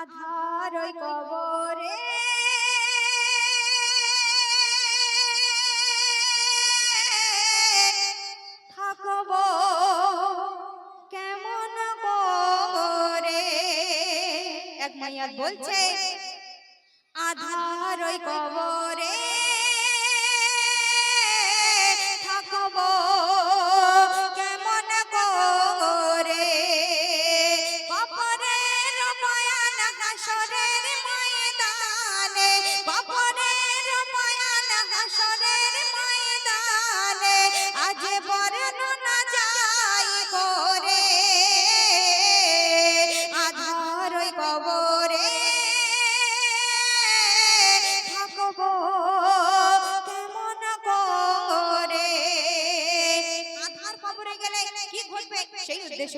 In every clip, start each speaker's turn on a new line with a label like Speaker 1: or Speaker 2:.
Speaker 1: আধার ওই কবরে। থাকব কেমন করে? এক মাইয়া বলছে আধার ওই কবরে।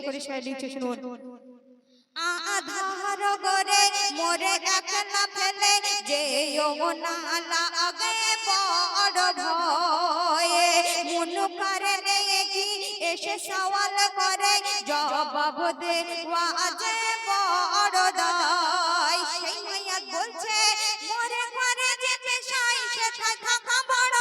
Speaker 1: করে শেয়ার দিচ্ছে শুনুন আধার গরে মোরে একলা ফেলে যে ও নালা আগে বড় ভয়ে। মন করে কি এসে সওয়াল করে, জবাব দেওয়া যে বড় দায়। সেই মাইয়া বলছে, মোরে করে যে পেশাই সেথায় থাকা বড়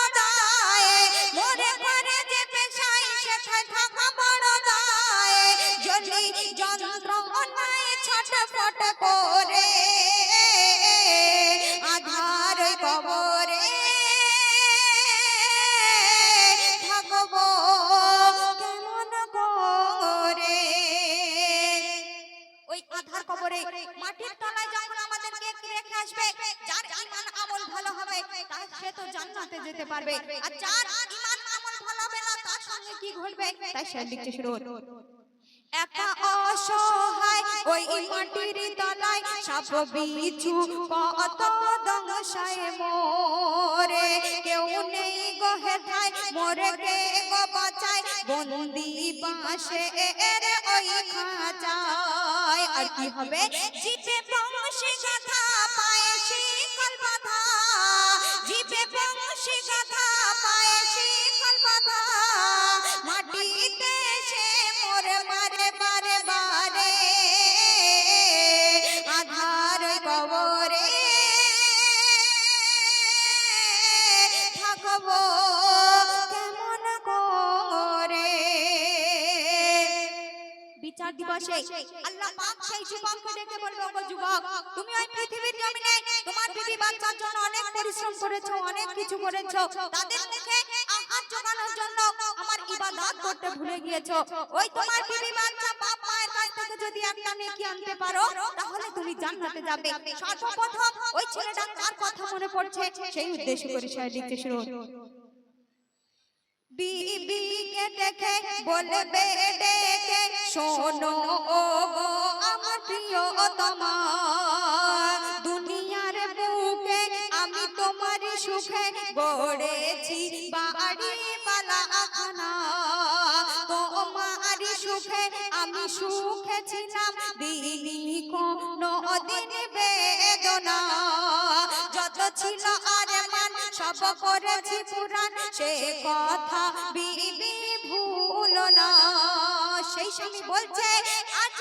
Speaker 1: আসবে, যার ঈমান আমল ভালো হবে, তার সে তো জান্নাতে যেতে পারবে। আর যার ঈমান আমল ভালো হবে না, তার সঙ্গে কি ঘটবে? তাই সে লিখতে শুরু একা অসহায়, ওই মাটির তলায় সাপ বিছু কত দংশায় মোরে। কেউ নেই গো হেথায়, মোরে কে গো বাঁচায়? বন্দি বাঁশে এর ওই খাঁচায়। আর কি হবে? জিপে বংশী পায়ে শিকল বাঁধা। জিপে বংশী গাথা পায়ে শিকল বাঁধা। মাটিতে সে মোরে মারে বারে বারে। আধার কবরে থাকব কেমন করে? বিচার দিবসে আল্লাহ পাক সেই যুবককে ডেকে বলব যুবক, তুমি ওই তোমার জন্য অনেক পরিশ্রম করেছ, অনেক কিছু করেছ। তাদের মুখে আহার জোগানোর জন্য আমার ইবাদত করতে ভুলে গিয়েছো। ওই তোমার বিবি বাচ্চা বাপ মায়ের কাছ থেকে যদি একটা নেকি আনতে পারো, তাহলে তুমি জান্নাতে যাবে। সর্বপ্রথম ওই ছেলেটার কার কথা মনে পড়ছে? সেই উদ্দেশ্য করে সে লিখতে শুরু বিবিকে দেখে বলবে ডেকে, শোনো ও গো আমার প্রিয় সুখে গড়েছি, বাড়ি পালা আখানা। তোমার সুখে আমি সুখে ছিলাম দিনি কোনো দিন বেদনা। যত ছিল আর মান, সব করেছি পুরাণ, সে কথা বিবি ভুল না। সেই স্বামী বলছে, আজ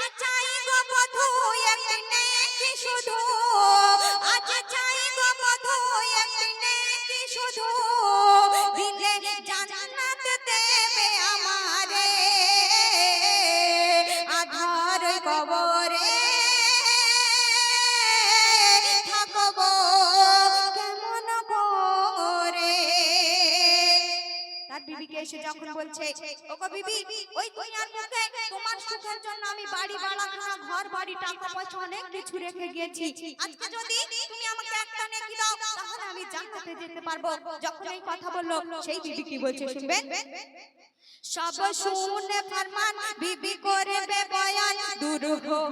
Speaker 1: বলছে, ওগো বিবি, ওই দুনিয়ার মুখে তোমার সুখের জন্য আমি বাড়ি, বাড়াখানা, ঘর, বাড়ি, টাকা পয়সা অনেক কিছু রেখে গিয়েছি। আজকে যদি যেতে পারব। যখন এই কথা বলল সেই বিবি কি বলছে শুনবেন? সব শুনে ফরমান বিবি করবে বয়ান। দূর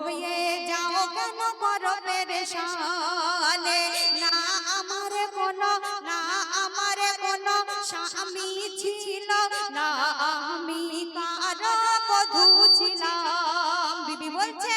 Speaker 1: হয়ে যাও কেন করো পেরেশানে? না আমার কোনো না আমার কোনো স্বামী ছিল না আমি কারও বধূ ছিলাম। বিবি বলছে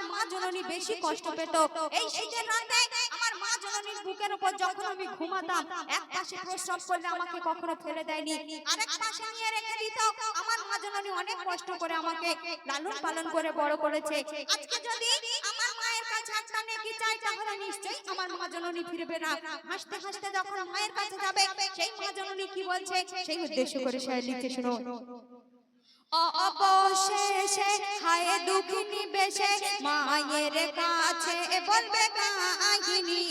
Speaker 1: আমার মা জননী বেশি কষ্ট পেত। এই শীতের রাতে আমার মা জননীর বুকের উপর যখন আমি ঘুমাতাম এক পাশে প্রস্রাব করলে আমাকে কখনো ফেলে দেয়নি। আরেক পাশে নিয়ে রেখে দিত। আমার মা জননী অনেক কষ্ট করে আমাকে লালন পালন করে বড় করেছে। আজকে যদি আমার মায়ের কাছে একটা নেকি চাই তাহলে নিশ্চয়ই আমার মা জননী ফিরবে না। হাসতে হাসতে যখন মায়ের কাছে যাবে সেই মা জননী কি বলছে? সেই উদ্দেশ্য করে সে লিখে শুনো। অবশেষে হায় দুঃখিনী বেশে মায়ের কাছে বলবে কাহিনী,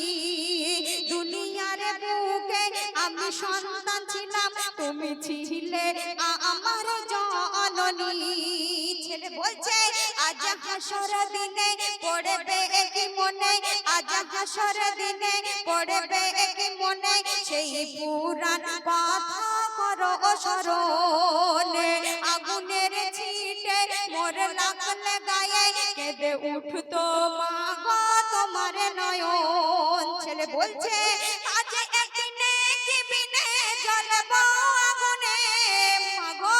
Speaker 1: দুনিয়ার বুকে আমি সন্তান ছিলাম, তুমি ছিলে আমার জননী। ছেলে বলছে, আজ হাসর দিনে পড়বে কি মনে, আজ হাসর দিনে পড়বে কি মনে, সেই পুরাণ কথা উঠতো, মা তোমার নয়ন ছেলে বলছে, আজ একদিনে কি বিনে জ্বলব আগুনে। মা গো,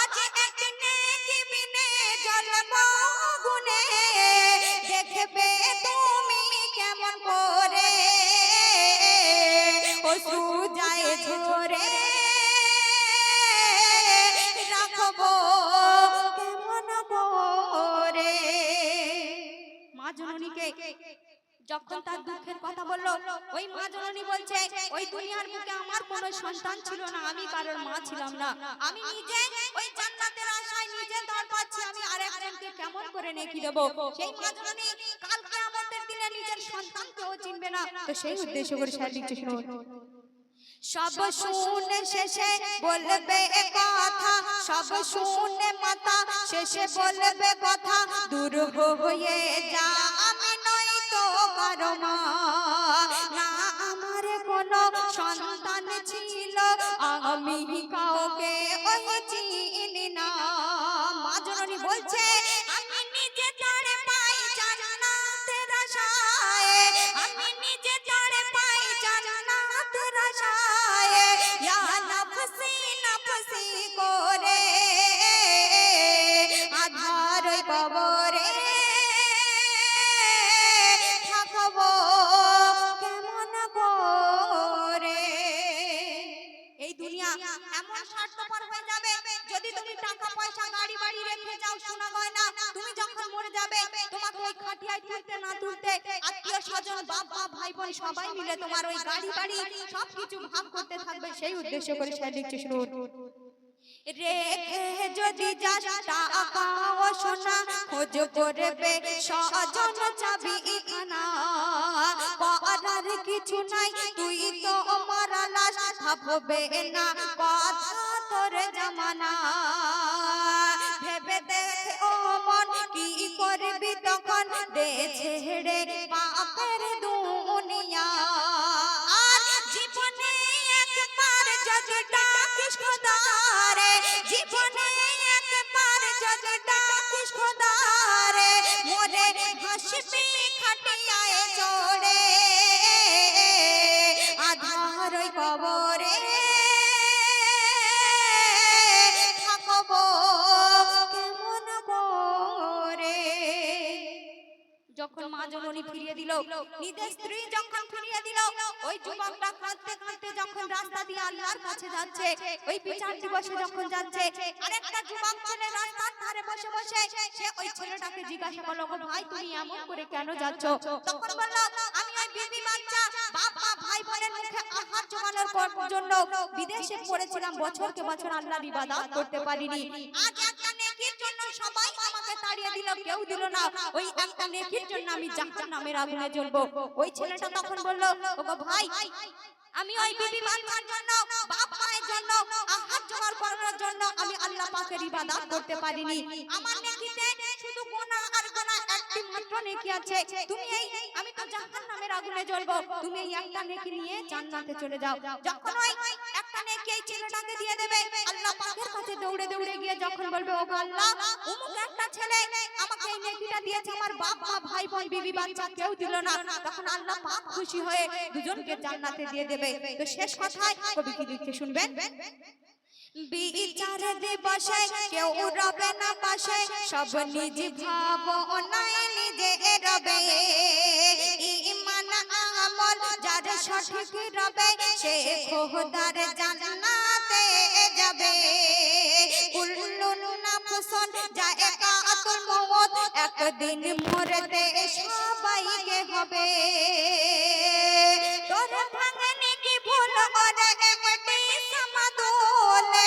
Speaker 1: আজ একদিনে কি বিনে জ্বলব আগুনে। দেখবে তুমি কেমন করে? ও সুজায় ঝরে যখন তার দুঃখের কথা বলল ওই মা জননী বলছে ওই দুনিয়ার বুকে আমার কোনো সন্তান ছিল না আমি কারোর মা ছিলাম না। আমি নিজে ওই জান্নাতের আশায় নিজে দর পাচ্ছি আমি আরেকজনকে কেমন করে নেকি দেব? সেই মা জননী কাল কিয়ামতের দিনে নিজের সন্তানকেও চিনবে না। তো সেই উদ্দেশ্য করে সে লিখছে শুনুন। সব শুনে শেষে বলবে কথা সব শুনে মাতা শেষে বলবে কথা দূর হয়ে আমি কাউকে চিনি না মা জননী বলছে আমি নিজে চড়ে পাই ওই তুলতে না তুলতে আত্মীয় স্বজন বাবা ভাই, বোন সবাই মিলে তোমার ওই গাড়ি বাড়ি সবকিছু ভাগ করতে থাকবে সেই উদ্দেশ্য করে সে লিখছে শুনুন রেখে যদি যাস টাকা ও সোনা, খোঁজ করবে সজন চাবি খানা করার কিছু নাই, তুই তো মারা লাশ, ভাববে না, কথা তোর জামানা। ভেবে দেখ দে ছেড়ে পাপের দুনিয়া আর জীবনে একবার যদি ডাকিস খোদারে জীবনে মা জননী ফিরিয়ে দিল। নিজের স্ত্রী যখন ফিরিয়ে দিল ওই যুবকটা কাঁদতে কাঁদতে যখন রাস্তা দিয়ে আল্লাহর কাছে যাচ্ছে ওই বিচার দিবসে যখন যাচ্ছে আরেকটা যুবক ছেলে রাস্তার ধারে বসে বসে সে ওই ছেলেটাকে জিজ্ঞাসা করল "গো ভাই তুমি এমন করে কেন যাচ্ছ? তখন বলল আমি ওই বিবি বাচ্চা বাপ মা ভাই বোনের মুখে আহার জমানোর জন্য বিদেশে পড়েছিলাম বছরকে বছর আল্লাহর ইবাদত করতে পারিনি। আজ তাড়িয়ে দিল, কেউ দিল না। ওই একটা নেকির জন্য আমি জাহান্নামের আগুনে জ্বলবো। ওই ছেলেটা তখন বলল, ওগো ভাই, আমি ওই বিবি বাচ্চার জন্য, বাপ মায়ের জন্য, আহার জমার করানোর জন্য আমি আল্লাহ পাকের ইবাদত করতে পারিনি। আমার নেকিতে শুধু গোনা আর গোনা একটি মাত্র নেকি আছে। তুমি এই, আমি তো জাহান্নামের আগুনে জ্বলবো। তুমি এই একটা নেকি নিয়ে জান্নাতে চলে যাও। যখন ওই ছেলেটাকে দিয়ে দেবে। আল্লাহ পাকের কাছে দৌড়ে দৌড়ে গিয়ে যখন বলবে ও আল্লাহ, অমুক একটা ছেলে আমাকে এই নেকিটা দিয়েছে, আমার বাপ মা, ভাই বিবি বাচ্চা কেউ দিল না। তখন আল্লাহ পাক খুশি হয়ে দুজনকে জান্নাতে দিয়ে দেবে। তো শেষ কথায় কবি কি লিখছে শুনবেন? বিচার দিবসে কেউ রবে না পাশে, সব নিজ ভাব অনায় নিজে রবে। ইমান আমল, যার সঠিক রবে, সে খোদার জান্নাতে যাবে। কুল্লুন নাফসুন জায়কাতুল মউত, একদিন মরতে সবাইকে হবে। তোর ভাঙনে কি ভুল ওরে একটি সমাদোলে?